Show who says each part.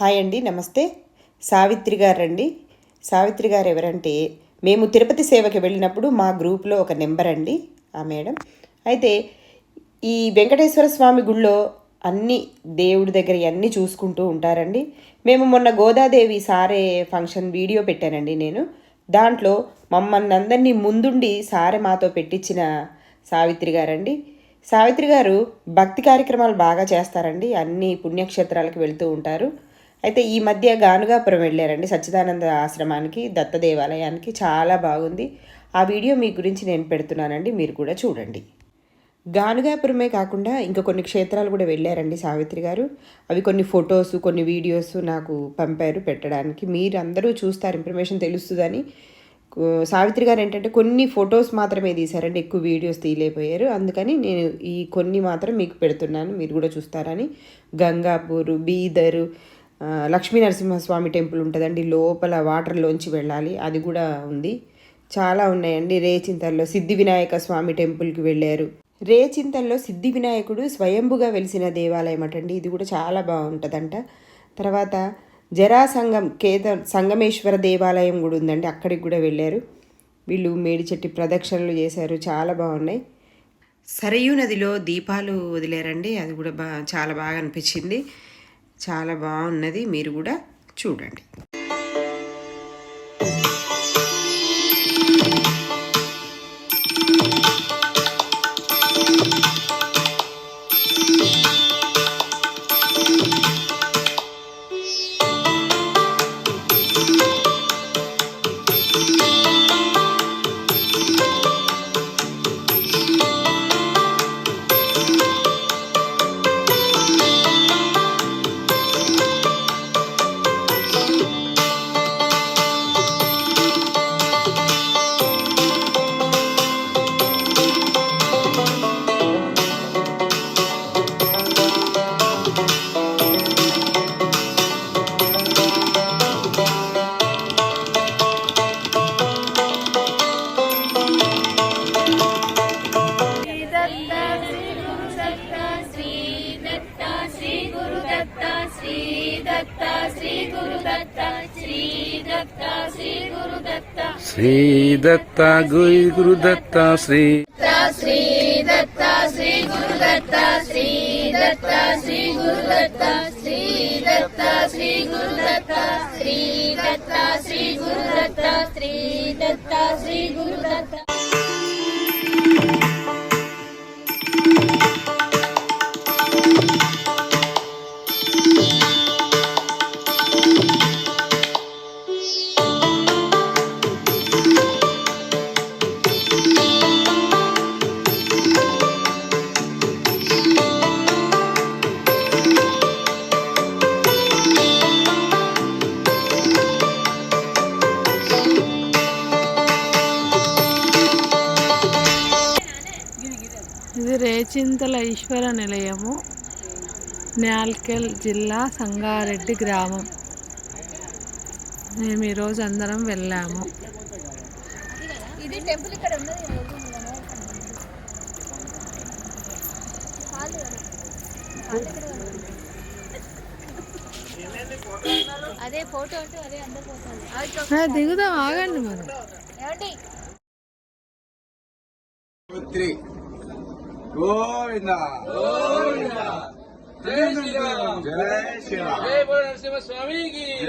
Speaker 1: Hi అండి నమస్తే. సావిత్రి గారు అండి సావిత్రి గారు ఎవరంటే మేము తిరుపతి సేవకి వెళ్ళినప్పుడు మా గ్రూప్లో ఒక నెంబర్ అండి ఆ మేడం. అయితే ఈ వెంకటేశ్వర స్వామి గుళ్ళో అన్ని దేవుడి దగ్గర అన్నీ చూసుకుంటూ ఉంటారండి. మేము మొన్న గోదాదేవి సారే ఫంక్షన్ వీడియో పెట్టానండి నేను. దాంట్లో మమ్మల్ని అందరినీ ముందుండి సారె మాతో పెట్టించిన సావిత్రి గారండి. సావిత్రి గారు భక్తి కార్యక్రమాలు బాగా చేస్తారండి అన్ని పుణ్యక్షేత్రాలకు వెళ్తూ ఉంటారు. అయితే ఈ మధ్య గానుగాపురం వెళ్ళారండి సచ్చిదానంద ఆశ్రమానికి దత్త దేవాలయానికి. చాలా బాగుంది. ఆ వీడియో మీ గురించి నేను పెడుతున్నానండి. మీరు కూడా చూడండి. గానుగాపురమే కాకుండా ఇంకా కొన్ని క్షేత్రాలు కూడా వెళ్ళారండి సావిత్రి గారు. అవి కొన్ని ఫొటోస్ కొన్ని వీడియోస్ నాకు పంపారు పెట్టడానికి. మీరు అందరూ చూస్తారు ఇన్ఫర్మేషన్ తెలుస్తుందని. సావిత్రి గారు ఏంటంటే కొన్ని ఫొటోస్ మాత్రమే తీశారండి. ఎక్కువ వీడియోస్ తీయలేకపోయారు. అందుకని నేను ఈ కొన్ని మాత్రం మీకు పెడుతున్నాను. మీరు కూడా చూస్తారని. గంగాపూరు బీదరు లక్ష్మీ నరసింహస్వామి టెంపుల్ ఉంటుందండి. లోపల వాటర్లోంచి వెళ్ళాలి. అది కూడా ఉంది. చాలా ఉన్నాయండి. రేచింతల్లో సిద్ధి వినాయక స్వామి టెంపుల్కి వెళ్ళారు. రేచింతల్లో సిద్ధి వినాయకుడు స్వయంభుగా వెలిసిన దేవాలయం అటండి. ఇది కూడా చాలా బాగుంటుందంట. తర్వాత జరాసంగం కేద సంగమేశ్వర దేవాలయం కూడా ఉందండి. అక్కడికి కూడా వెళ్ళారు. వీళ్ళు మేడి చెట్టు ప్రదక్షిణలు చేశారు. చాలా బాగున్నాయి. సరయూ నదిలో దీపాలు వదిలేరండి. అది కూడా బా చాలా బాగా అనిపించింది. చాలా బాగున్నది మీరు కూడా చూడండి.
Speaker 2: శ్రీ దత్త గురు దత్త శ్రీ
Speaker 3: శ్రీ దత్త శ్రీ గురు దత్త శ్రీ
Speaker 2: दत्ता श्री गुरु दत्ता श्री दत्ता श्री गुरु दत्ता श्री दत्ता श्री गुरु दत्ता श्री दत्ता श्री गुरु दत्ता
Speaker 4: ఇది రేచింతల ఈశ్వర నిలయము న్యాల్కెల్ జిల్లా సంగారెడ్డి గ్రామం. మేము ఈరోజు అందరం వెళ్ళాము.
Speaker 2: ఇది టెంపుల్ ఇక్కడ ఉన్నది. అదే ఫోటో అంటే అదే అందరు పోతారు
Speaker 4: ఆ, దిగుదాం ఆగండి మరి.
Speaker 2: ఏమండి?
Speaker 5: త్రీ గోవింద. గోవింద. జై శ్రీరామ్. జై శ్రీరామ్.
Speaker 3: జయ నరసింహ స్వామికి.